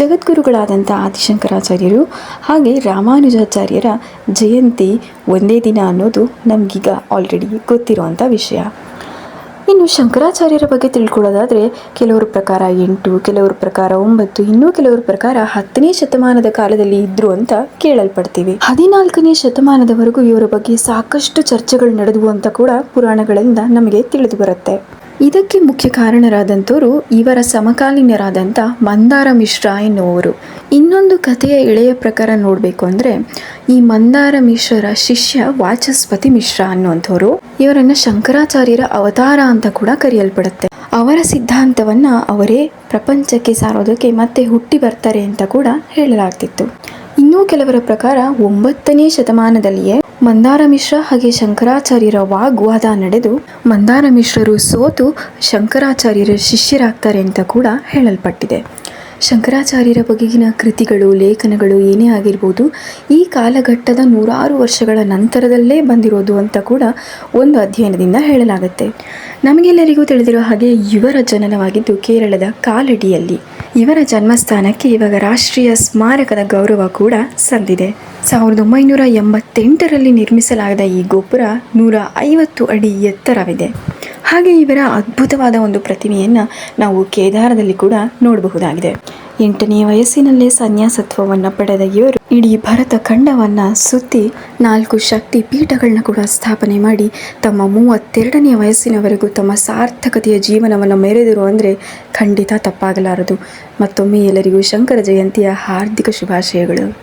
ಜಗದ್ಗುರುಗಳಾದಂಥ ಆದಿಶಂಕರಾಚಾರ್ಯರು ಹಾಗೆ ರಾಮಾನುಜಾಚಾರ್ಯರ ಜಯಂತಿ ಒಂದೇ ದಿನ ಅನ್ನೋದು ನಮಗೀಗ ಆಲ್ರೆಡಿ ಗೊತ್ತಿರುವಂಥ ವಿಷಯ. ಇನ್ನು ಶಂಕರಾಚಾರ್ಯರ ಬಗ್ಗೆ ತಿಳ್ಕೊಳ್ಳೋದಾದರೆ ಕೆಲವರ ಪ್ರಕಾರ ಎಂಟು, ಕೆಲವರ ಪ್ರಕಾರ ಒಂಬತ್ತು, ಇನ್ನೂ ಕೆಲವರ ಪ್ರಕಾರ ಹತ್ತನೇ ಶತಮಾನದ ಕಾಲದಲ್ಲಿ ಇದ್ರು ಅಂತ ಕೇಳಲ್ಪಡ್ತೀವಿ. ಹದಿನಾಲ್ಕನೇ ಶತಮಾನದವರೆಗೂ ಇವರ ಬಗ್ಗೆ ಸಾಕಷ್ಟು ಚರ್ಚೆಗಳು ನಡೆದವು ಅಂತ ಕೂಡ ಪುರಾಣಗಳಿಂದ ನಮಗೆ ತಿಳಿದು ಬರುತ್ತೆ. ಇದಕ್ಕೆ ಮುಖ್ಯ ಕಾರಣರಾದಂಥವರು ಇವರ ಸಮಕಾಲೀನರಾದಂಥ ಮಂದಾರ ಮಿಶ್ರಾ ಎನ್ನುವರು ಇನ್ನೊಂದು ಕಥೆಯ ಎಳೆಯ ಪ್ರಕಾರ ನೋಡಬೇಕು ಅಂದರೆ, ಈ ಮಂದಾರ ಮಿಶ್ರರ ಶಿಷ್ಯ ವಾಚಸ್ಪತಿ ಮಿಶ್ರಾ ಅನ್ನುವಂಥವರು ಇವರನ್ನು ಶಂಕರಾಚಾರ್ಯರ ಅವತಾರ ಅಂತ ಕೂಡ ಕರೆಯಲ್ಪಡುತ್ತೆ. ಅವರ ಸಿದ್ಧಾಂತವನ್ನ ಅವರೇ ಪ್ರಪಂಚಕ್ಕೆ ಸಾರೋದಕ್ಕೆ ಮತ್ತೆ ಹುಟ್ಟಿ ಬರ್ತಾರೆ ಅಂತ ಕೂಡ ಹೇಳಲಾಗ್ತಿತ್ತು. ಇನ್ನೂ ಕೆಲವರ ಪ್ರಕಾರ ಒಂಬತ್ತನೇ ಶತಮಾನದಲ್ಲಿಯೇ ಮಂದಾರ ಮಿಶ್ರ ಹಾಗೆ ಶಂಕರಾಚಾರ್ಯರ ವಾಗ್ವಾದ ನಡೆದು ಮಂದಾರ ಮಿಶ್ರರು ಸೋತು ಶಂಕರಾಚಾರ್ಯರ ಶಿಷ್ಯರಾಗ್ತಾರೆ ಅಂತ ಕೂಡ ಹೇಳಲ್ಪಟ್ಟಿದೆ. ಶಂಕರಾಚಾರ್ಯರ ಬಗೆಗಿನ ಕೃತಿಗಳು, ಲೇಖನಗಳು ಏನೇ ಆಗಿರ್ಬೋದು, ಈ ಕಾಲಘಟ್ಟದ ನೂರಾರು ವರ್ಷಗಳ ನಂತರದಲ್ಲೇ ಬಂದಿರೋದು ಅಂತ ಕೂಡ ಒಂದು ಅಧ್ಯಯನದಿಂದ ಹೇಳಲಾಗುತ್ತೆ. ನಮಗೆಲ್ಲರಿಗೂ ತಿಳಿದಿರೋ ಹಾಗೆ ಇವರ ಜನನವಾಗಿದ್ದು ಕೇರಳದ ಕಾಲಡಿಯಲ್ಲಿ. ಇವರ ಜನ್ಮಸ್ಥಾನಕ್ಕೆ ಇವಾಗ ರಾಷ್ಟ್ರೀಯ ಸ್ಮಾರಕದ ಗೌರವ ಕೂಡ ಸಂದಿದೆ. ಸಾವಿರದ ಒಂಬೈನೂರ ಎಂಬತ್ತೆಂಟರಲ್ಲಿ ನಿರ್ಮಿಸಲಾದ ಈ ಗೋಪುರ ನೂರ ಐವತ್ತು ಅಡಿ ಎತ್ತರವಿದೆ. ಹಾಗೆ ಇವರ ಅದ್ಭುತವಾದ ಒಂದು ಪ್ರತಿಮೆಯನ್ನು ನಾವು ಕೇದಾರದಲ್ಲಿ ಕೂಡ ನೋಡಬಹುದಾಗಿದೆ. ಎಂಟನೇ ವಯಸ್ಸಿನಲ್ಲೇ ಸನ್ಯಾಸತ್ವವನ್ನು ಪಡೆದ ಇವರು ಇಡೀ ಭರತ ಖಂಡವನ್ನು ಸುತ್ತಿ ನಾಲ್ಕು ಶಕ್ತಿ ಪೀಠಗಳನ್ನ ಕೂಡ ಸ್ಥಾಪನೆ ಮಾಡಿ ತಮ್ಮ ಮೂವತ್ತೆರಡನೇ ವಯಸ್ಸಿನವರೆಗೂ ತಮ್ಮ ಸಾರ್ಥಕತೆಯ ಜೀವನವನ್ನು ಮೆರೆದಿರು ಅಂದರೆ ಖಂಡಿತ ತಪ್ಪಾಗಲಾರದು. ಮತ್ತೊಮ್ಮೆ ಎಲ್ಲರಿಗೂ ಶಂಕರ ಜಯಂತಿಯ ಹಾರ್ದಿಕ ಶುಭಾಶಯಗಳು.